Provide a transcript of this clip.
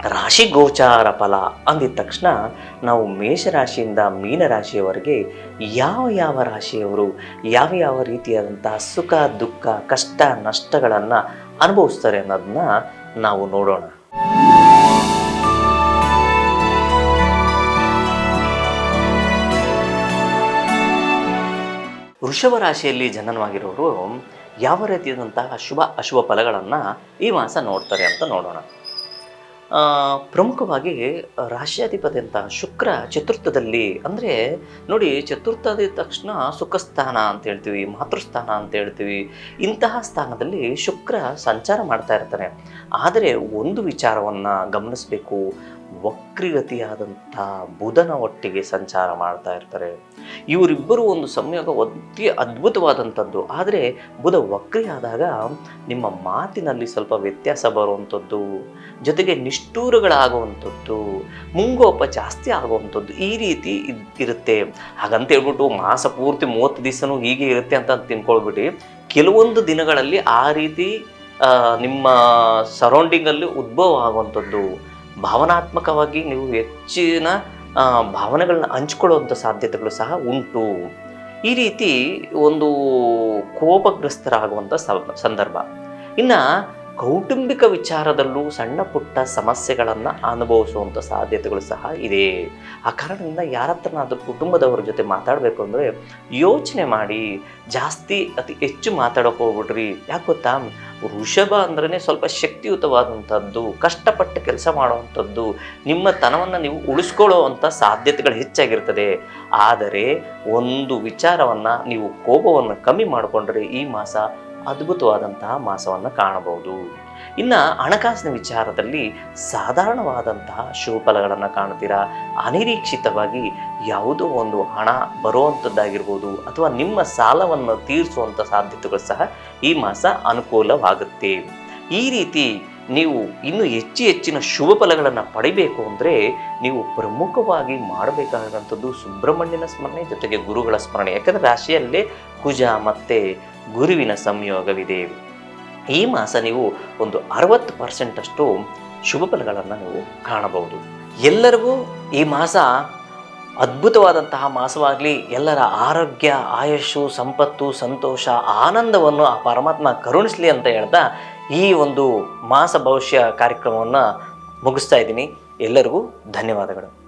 ರಾಶಿ ಗೋಚಾರ ಫಲ ಅಂದಿದ ತಕ್ಷಣ ನಾವು ಮೇಷರಾಶಿಯಿಂದ ಮೀನರಾಶಿಯವರೆಗೆ ಯಾವ ಯಾವ ರಾಶಿಯವರು ಯಾವ ಯಾವ ರೀತಿಯಾದಂತಹ ಸುಖ, ದುಃಖ, ಕಷ್ಟ, ನಷ್ಟಗಳನ್ನು ಅನುಭವಿಸ್ತಾರೆ ಅನ್ನೋದನ್ನ ನಾವು ನೋಡೋಣ. ವೃಷಭ ರಾಶಿಯಲ್ಲಿ ಜನನವಾಗಿರೋರು ಯಾವ ರೀತಿಯಾದಂತಹ ಶುಭ, ಅಶುಭ ಫಲಗಳನ್ನು ಈ ಮಾಸ ನೋಡ್ತಾರೆ ಅಂತ ನೋಡೋಣ. ಪ್ರಮುಖವಾಗಿ ರಾಶ್ಯಾಧಿಪತಿ ಅಂತ ಶುಕ್ರ ಚತುರ್ಥದಲ್ಲಿ, ಅಂದರೆ ನೋಡಿ, ಚತುರ್ಥದ ತಕ್ಷಣ ಸುಖಸ್ಥಾನ ಅಂತ ಹೇಳ್ತೀವಿ, ಮಾತೃಸ್ಥಾನ ಅಂತ ಹೇಳ್ತೀವಿ. ಇಂತಹ ಸ್ಥಾನದಲ್ಲಿ ಶುಕ್ರ ಸಂಚಾರ ಮಾಡ್ತಾ ಇರ್ತಾನೆ. ಆದರೆ ಒಂದು ವಿಚಾರವನ್ನು ಗಮನಿಸಬೇಕು. ವಕ್ರಿಗತಿಯಾದಂಥ ಬುಧನ ಒಟ್ಟಿಗೆ ಸಂಚಾರ ಮಾಡ್ತಾ ಇರ್ತಾರೆ. ಇವರಿಬ್ಬರು ಒಂದು ಸಂಯೋಗ ಅತಿ ಅದ್ಭುತವಾದಂಥದ್ದು. ಆದರೆ ಬುಧ ವಕ್ರಿ ಆದಾಗ ನಿಮ್ಮ ಮಾತಿನಲ್ಲಿ ಸ್ವಲ್ಪ ವ್ಯತ್ಯಾಸ ಬರುವಂಥದ್ದು, ಜೊತೆಗೆ ನಿಷ್ಠೂರಗಳಾಗುವಂಥದ್ದು, ಮುಂಗೋಪ ಜಾಸ್ತಿ ಆಗುವಂಥದ್ದು ಈ ರೀತಿ ಇರುತ್ತೆ. ಹಾಗಂತ ಹೇಳ್ಬಿಟ್ಟು ಮಾಸ ಪೂರ್ತಿ ಮೂವತ್ತು ದಿವಸನೂ ಹೀಗೆ ಇರುತ್ತೆ ಅಂತ ತಿನ್ಕೊಳ್ಬಿಟ್ಟು ಕೆಲವೊಂದು ದಿನಗಳಲ್ಲಿ ಆ ರೀತಿ ನಿಮ್ಮ ಸರೌಂಡಿಂಗಲ್ಲಿ ಉದ್ಭವ ಆಗುವಂಥದ್ದು. ಭಾವನಾತ್ಮಕವಾಗಿ ನೀವು ಹೆಚ್ಚಿನ ಭಾವನೆಗಳನ್ನ ಹಂಚ್ಕೊಳ್ಳುವಂಥ ಸಾಧ್ಯತೆಗಳು ಸಹ ಉಂಟು. ಈ ರೀತಿ ಒಂದು ಕೋಪಗ್ರಸ್ತರಾಗುವಂಥ ಸಂದರ್ಭ. ಇನ್ನು ಕೌಟುಂಬಿಕ ವಿಚಾರದಲ್ಲೂ ಸಣ್ಣ ಪುಟ್ಟ ಸಮಸ್ಯೆಗಳನ್ನು ಅನುಭವಿಸುವಂಥ ಸಾಧ್ಯತೆಗಳು ಸಹ ಇದೆ. ಆ ಕಾರಣದಿಂದ ಯಾರ ಹತ್ರನಾದ್ರೂ ಕುಟುಂಬದವರ ಜೊತೆ ಮಾತಾಡಬೇಕು ಅಂದರೆ ಯೋಚನೆ ಮಾಡಿ, ಜಾಸ್ತಿ ಅತಿ ಹೆಚ್ಚು ಮಾತಾಡೋಕೆ ಹೋಗ್ಬಿಡ್ರಿ. ಯಾಕೆ ಗೊತ್ತಾ? ವೃಷಭ ಅಂದ್ರೇ ಸ್ವಲ್ಪ ಶಕ್ತಿಯುತವಾದಂಥದ್ದು, ಕಷ್ಟಪಟ್ಟು ಕೆಲಸ ಮಾಡುವಂಥದ್ದು ನಿಮ್ಮ ತನವನ್ನು ನೀವು ಉಳಿಸ್ಕೊಳ್ಳುವಂಥ ಸಾಧ್ಯತೆಗಳು ಹೆಚ್ಚಾಗಿರ್ತದೆ. ಆದರೆ ಒಂದು ವಿಚಾರವನ್ನು ನೀವು ಕೋಪವನ್ನು ಕಮ್ಮಿ ಮಾಡಿಕೊಂಡ್ರೆ ಈ ಮಾಸ ಅದ್ಭುತವಾದಂತಹ ಮಾಸವನ್ನು ಕಾಣಬಹುದು. ಇನ್ನು ಹಣಕಾಸಿನ ವಿಚಾರದಲ್ಲಿ ಸಾಧಾರಣವಾದಂತಹ ಶುಭಫಲಗಳನ್ನು ಕಾಣ್ತೀರಾ ಅನಿರೀಕ್ಷಿತವಾಗಿ ಯಾವುದೋ ಒಂದು ಹಣ ಬರುವಂಥದ್ದಾಗಿರ್ಬೋದು ಅಥವಾ ನಿಮ್ಮ ಸಾಲವನ್ನು ತೀರಿಸುವಂಥ ಸಾಧ್ಯತೆಗಳು ಸಹ ಈ ಮಾಸ ಅನುಕೂಲವಾಗುತ್ತೆ. ಈ ರೀತಿ ನೀವು ಇನ್ನು ಹೆಚ್ಚು ಹೆಚ್ಚಿನ ಶುಭ ಫಲಗಳನ್ನು ಪಡಿಬೇಕು ಅಂದರೆ ನೀವು ಪ್ರಮುಖವಾಗಿ ಮಾಡಬೇಕಾದಂಥದ್ದು ಸುಬ್ರಹ್ಮಣ್ಯನ ಸ್ಮರಣೆ ಜೊತೆಗೆ ಗುರುಗಳ ಸ್ಮರಣೆ. ಯಾಕಂದರೆ ರಾಶಿಯಲ್ಲೇ ಕುಜ ಮತ್ತು ಗುರುವಿನ ಸಂಯೋಗವಿದೆ. ಈ ಮಾಸ ನೀವು ಒಂದು ಅರವತ್ತು ಪರ್ಸೆಂಟಷ್ಟು ಶುಭ ಫಲಗಳನ್ನು ನೀವು ಕಾಣಬಹುದು. ಎಲ್ಲರಿಗೂ ಈ ಮಾಸ ಅದ್ಭುತವಾದಂತಹ ಮಾಸವಾಗಲಿ ಎಲ್ಲರ ಆರೋಗ್ಯ ಆಯಸ್ಸು ಸಂಪತ್ತು, ಸಂತೋಷ, ಆನಂದವನ್ನು ಆ ಪರಮಾತ್ಮ ಕರುಣಿಸಲಿ ಅಂತ ಹೇಳ್ತಾ ಈ ಒಂದು ಮಾಸ ಭವಿಷ್ಯ ಕಾರ್ಯಕ್ರಮವನ್ನು ಮುಗಿಸ್ತಾ ಇದ್ದೀನಿ. ಎಲ್ಲರಿಗೂ ಧನ್ಯವಾದಗಳು.